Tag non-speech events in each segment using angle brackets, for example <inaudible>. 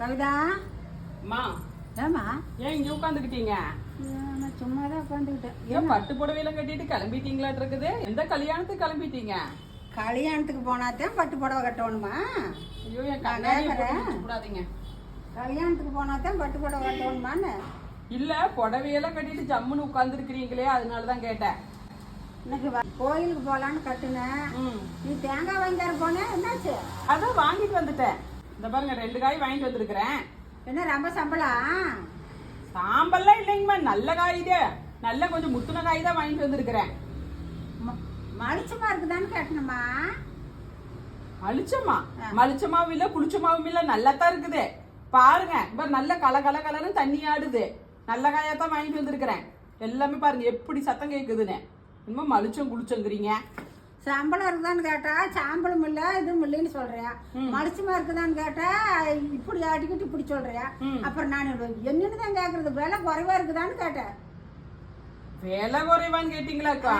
கவிதா? அம்மா. ஏமா ஏன் இங்க உட்காந்துக்கிட்டீங்க நான் சும்மா தான் உட்காந்துக்கிட்டேன் ஏன் பட்டு புடவையில கட்டிட்டு கிளம்பிட்டீங்களாட்டு இருக்குது? எந்த கல்யாணத்துக்கு கிளம்பிட்டீங்க? கல்யாணத்துக்கு போனாதான் பட்டு புடவை கட்டணுமா? ஐயோ என் விடாதீங்க. கல்யாணத்துக்கு போனாதான் பட்டு புடவை கட்டணுமான்னு. இல்ல புடவையெல்லாம் கட்டிட்டு ஜம்முன்னு உட்கார்ந்துருக்கிறீங்களே அதனாலதான் கேட்டேன். இன்னைக்கு கோயிலுக்கு போகலான்னு கட்டுனேன். நீ தேங்காய் வாங்கி தர போனேன் என்னாச்சு? அதான் வாங்கிட்டு வந்துட்டேன். இந்த பாருங்க ரெண்டு காய் வாங்கிட்டு வந்திருக்கிறேன். என்ன ரொம்ப சம்பளம் சாம்பல்லாம் இல்லைங்கம்மா நல்ல காய் இது. நல்ல கொஞ்சம் முத்துன காய் தான் வாங்கிட்டு வந்திருக்கிறேன். மலிச்சமா இருக்குதான்னு கேட்டணுமா மலிச்சமா. மலிச்சமாவும் இல்ல புளிச்சமாவும் இல்ல நல்லா தான் இருக்குது. பாருங்க இப்ப நல்ல கல கல கலன்னு தண்ணி ஆடுது. நல்ல காயா தான் வாங்கிட்டு வந்திருக்கிறேன். எல்லாமே பாருங்க எப்படி சத்தம் கேக்குதுன்னு. இன்னும் மலிச்சம் குளிச்சங்கிறீங்க சம்பளம் இருக்குதான்னு கேட்டா சாம்பளம் இல்ல இதுவும் இல்லைன்னு சொல்றியா. ம். மலிச்சமா இருக்குதான்னு கேட்டா இப்படி ஆட்டிக்கிட்டு இப்படி சொல்றியா. அப்புறம் நான் என்னன்னு தான் கேக்குறது விலை குறைவா இருக்குதான்னு கேட்டேன். வேலை குறைவான்னு கேட்டீங்களாக்கா?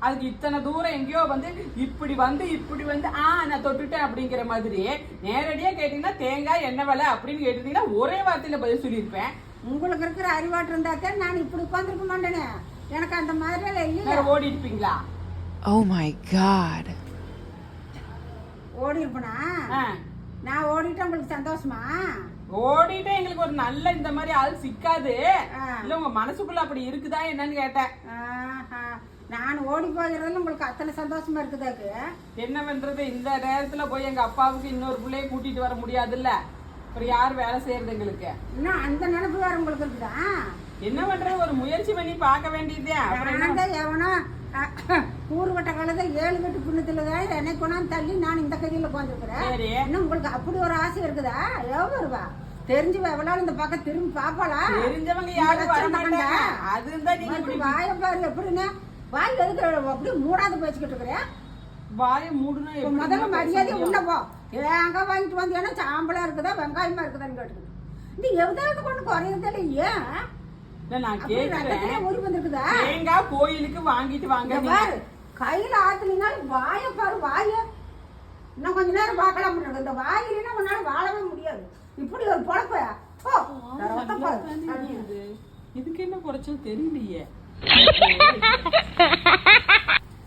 அதுக்கு இத்தனை தூரம் எங்கேயோ வந்து இப்படி வந்து இப்படி வந்து ஆ நான் தொட்டுட்டேன் அப்படிங்கிற மாதிரி நேரடியா கேட்டீங்கன்னா தேங்காய் என்ன விலை அப்படின்னு கேட்டீங்கன்னா ஒரே வார்த்தையில பதில் சொல்லியிருப்பேன். உங்களுக்கு இருக்கிற அறிவாட்டு இருந்தாத்தான் நான் இப்படி உட்காந்துருக்க மாட்டேனே. எனக்கு அந்த மாதிரி ஓடி இருப்பீங்களா Oh my god. ஓடி இருப்பனா? ஆ. நான் ஓடிட்டா உங்களுக்கு சந்தோஷமா? ஓடிட்டு எங்களுக்கு ஒரு நல்ல இந்த மாதிரி ஆள் சிக்காது. ஆ. இல்ல உங்க மனசுக்குள்ள அப்படி இருக்குதா என்னன்னு கேட்டேன். நான் ஓடி போகிறதுல உங்களுக்கு அத்தனை சந்தோஷமா இருக்குதாக்கு என்ன பண்றது? இந்த நேரத்துல போய் எங்க அப்பாவுக்கு இன்னொரு பிள்ளைய கூட்டிட்டு வர முடியாதுல்ல? அப்புறம் யார் வேலை செய்யறது எங்களுக்கு? இன்னும் அந்த நினைப்பு வேற உங்களுக்கு இருக்குதா? என்ன பண்றது? ஒரு முயற்சி பண்ணி பார்க்க வேண்டியதே அப்புறம் எவனோ ஊர்வட்ட காலத்தை ஏழு கட்டு புண்ணத்துல தான் என்னை கொண்டாந்து தள்ளி நான் இந்த கதியில் உட்காந்துருக்குறேன் இன்னும் உங்களுக்கு அப்படி ஒரு ஆசை இருக்குதா? எவ்வளோ வருவா தெரிஞ்சு எவ்வளோ இந்த பக்கம் திரும்பி பாப்பாளா தெரிஞ்சவங்க யாரும்? அதுதான் நீங்க இப்படி வாய பாரு எப்படின்னா? வாய் எதுக்கு அப்படி மூடாத பேசிக்கிட்டு இருக்கிறேன் வாய எப்படி முதல்ல மரியாதை? உள்ள போ. தேங்காய் வாங்கிட்டு வந்தீங்கன்னா சாம்பலா இருக்குதா வெங்காயமா இருக்குதான்னு கேட்டுக்குது இந்த எதாவது கொண்டு குறையறதில்ல ஏன் நான் தேங்காய் கோயிலுக்கு வாங்கிட்டு வாங்க. பாரு. கையில ஆத்துனீங்கன்னா வாய பாரு வாய. இன்னும் கொஞ்ச நேரம் பார்க்கலாம். இந்த வாய் இல்லைன்னா உன்னால வாழவே முடியாது. இப்படி ஒரு பொழப்ப. இதுக்கு என்ன குறைச்சல் தெரியலையே. <laughs>